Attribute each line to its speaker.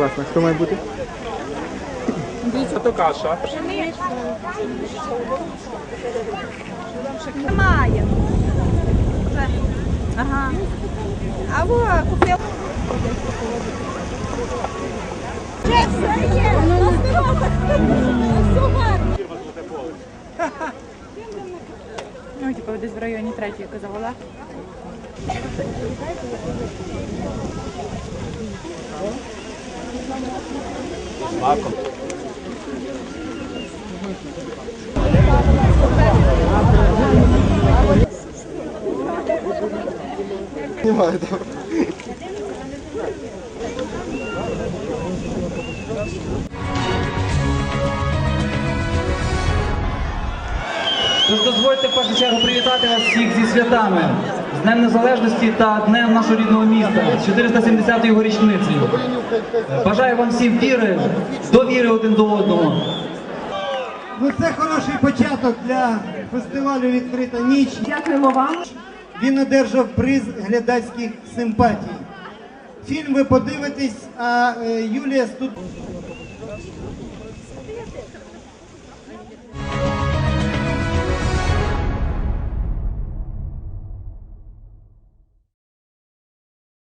Speaker 1: Класно. Хто має бути?
Speaker 2: А то каша.
Speaker 3: Немає. Ага. А во, купив. Вже все є.
Speaker 4: Ну, типу, десь в районі третьої казала.
Speaker 1: Немає, добре.
Speaker 5: Тож дозвольте в першу чергу привітати вас всіх зі святами, Днем Незалежності та Днем нашого рідного міста, 470-ю його річницею. Бажаю вам всім віри, довіри один до одного.
Speaker 6: Ну це хороший початок для фестивалю Відкрита ніч.
Speaker 4: Дякуємо вам.
Speaker 6: Він одержав приз глядацьких симпатій. Фільм ви подивитесь, а е, Юлія тут.